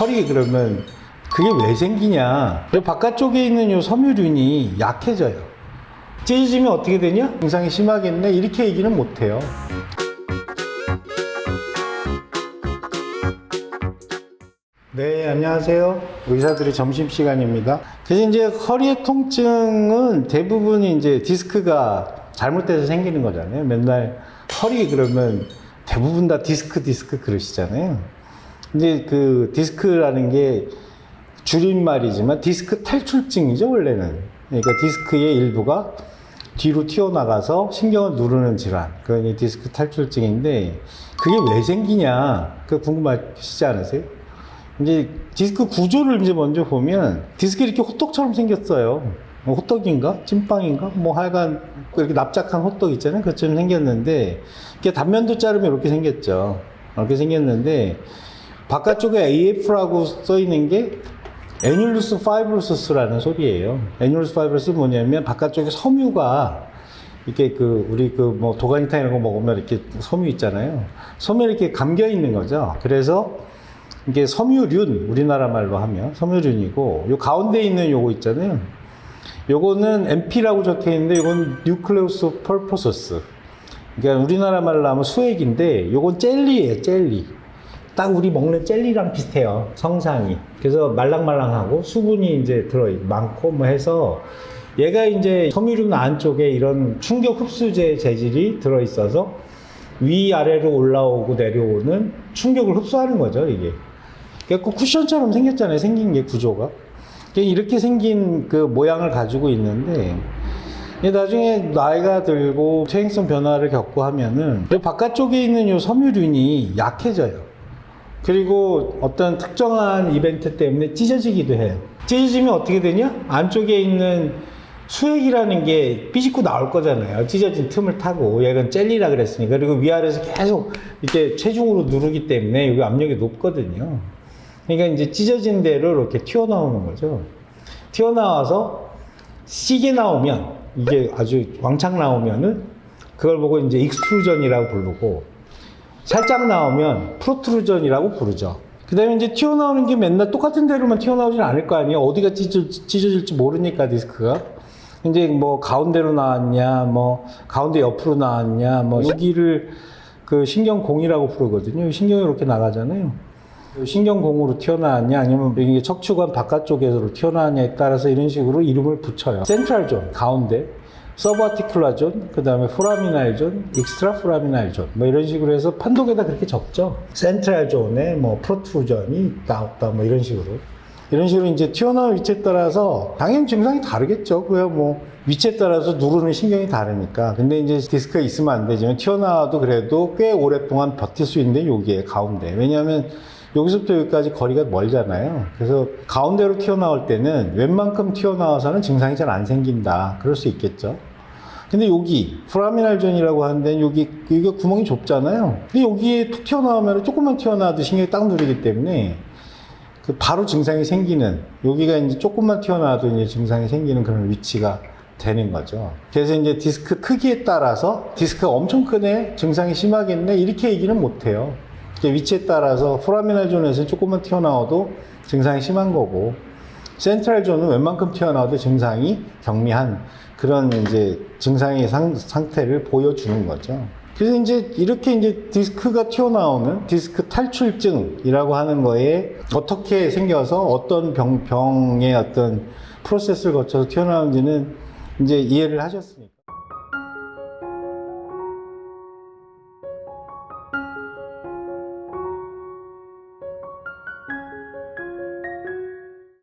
털이 그러면 그게 왜 생기냐? 이 바깥쪽에 있는 요 섬유륜이 약해져요. 찢어지면 어떻게 되냐? 증상이 심하겠네? 이렇게 얘기는 못 해요. 네, 안녕하세요. 의사들의 점심시간입니다. 그래서 이제 허리의 통증은 대부분이 이제 디스크가 잘못돼서 생기는 거잖아요. 맨날 허리 그러면 대부분 다 디스크, 디스크 그러시잖아요. 근데 그 디스크라는 게 줄임말이지만 디스크 탈출증이죠, 원래는. 그러니까 디스크의 일부가 뒤로 튀어나가서 신경을 누르는 질환. 그게 디스크 탈출증인데 그게 왜 생기냐? 그 궁금하시지 않으세요? 이제 디스크 구조를 이제 먼저 보면 디스크 이렇게 호떡처럼 생겼어요. 뭐 호떡인가? 찐빵인가? 뭐 하여간 이렇게 납작한 호떡 있잖아요. 그처럼 생겼는데 이게 단면도 자르면 이렇게 생겼죠. 이렇게 생겼는데 바깥쪽에 AF라고 써 있는 게 애뉴루스 파이브로스라는 소리예요. 애뉴루스 파이브로스 뭐냐면 바깥쪽에 섬유가 이렇게 그 우리 그 뭐 도가니탕 이런 거 먹으면 이렇게 섬유 있잖아요. 섬유 이렇게 감겨 있는 거죠. 그래서 이게 섬유륜 우리나라 말로 하면 섬유륜이고 요 가운데 있는 요거 있잖아요. 요거는 MP라고 적혀 있는데 요건 뉴클레우스 펄포서스. 그러니까 우리나라 말로 하면 수액인데 요건 젤리예요, 젤리. 딱 우리 먹는 젤리랑 비슷해요. 성상이. 그래서 말랑말랑하고 수분이 이제 들어 많고 뭐 해서 얘가 이제 섬유륜 안쪽에 이런 충격 흡수제 재질이 들어 있어서 위아래로 올라오고 내려오는 충격을 흡수하는 거죠, 이게. 그래갖고 쿠션처럼 생겼잖아요, 생긴 게 구조가. 이렇게 생긴 그 모양을 가지고 있는데, 나중에 나이가 들고 퇴행성 변화를 겪고 하면은, 이 바깥쪽에 있는 요 섬유륜이 약해져요. 그리고 어떤 특정한 이벤트 때문에 찢어지기도 해요. 찢어지면 어떻게 되냐? 안쪽에 있는 수액이라는 게 삐집고 나올 거잖아요. 찢어진 틈을 타고. 얘는 젤리라 그랬으니까. 그리고 위아래에서 계속 이렇게 체중으로 누르기 때문에 여기 압력이 높거든요. 그러니까 이제 찢어진 대로 이렇게 튀어나오는 거죠. 튀어나와서 시게 나오면, 이게 아주 왕창 나오면은 그걸 보고 이제 익스트루전이라고 부르고, 살짝 나오면 프로트루전이라고 부르죠. 그 다음에 이제 튀어나오는 게 맨날 똑같은 대로만 튀어나오진 않을 거 아니에요. 어디가 찢어, 찢어질 지 모르니까 디스크가. 이제 뭐 가운데로 나왔냐, 뭐 가운데 옆으로 나왔냐, 뭐 여기를 그 신경공이라고 부르거든요. 신경이 이렇게 나가잖아요. 신경공으로 튀어나왔냐, 아니면 이게 척추관 바깥쪽에서 튀어나왔냐에 따라서 이런 식으로 이름을 붙여요. 센트럴 존, 가운데. 서브아티큘라 존, 그 다음에 포라미날 존, 익스트라 포라미날 존, 뭐 이런 식으로 해서 판독에다 그렇게 적죠. 센트럴 존에 뭐 프로트루전이 있다, 없다, 뭐 이런 식으로. 이런 식으로 이제 튀어나온 위치에 따라서 당연히 증상이 다르겠죠. 그야 뭐 위치에 따라서 누르는 신경이 다르니까. 근데 이제 디스크가 있으면 안 되지만 튀어나와도 그래도 꽤 오랫동안 버틸 수 있는데 여기에 가운데. 왜냐하면 여기서부터 여기까지 거리가 멀잖아요. 그래서 가운데로 튀어나올 때는 웬만큼 튀어나와서는 증상이 잘 안 생긴다. 그럴 수 있겠죠. 근데 여기 프라미날 존이라고 하는데 여기 여기가 구멍이 좁잖아요. 근데 여기에 툭 튀어나오면 조금만 튀어나와도 신경이 딱 누르기 때문에 그 바로 증상이 생기는 여기가 이제 조금만 튀어나와도 이제 증상이 생기는 그런 위치가 되는 거죠. 그래서 이제 디스크 크기에 따라서 디스크가 엄청 크네, 증상이 심하겠네 이렇게 얘기는 못 해요. 이게 위치에 따라서 포라미날 존에서 조금만 튀어나와도 증상이 심한 거고 센트럴 존은 웬만큼 튀어나와도 증상이 경미한 그런 이제 증상의 상, 상태를 보여주는 거죠. 그래서 이제 이렇게 이제 디스크가 튀어나오는 디스크 탈출증이라고 하는 거에 어떻게 생겨서 어떤 병, 병의 어떤 프로세스를 거쳐서 튀어나오는지는 이제 이해를 하셨으니까.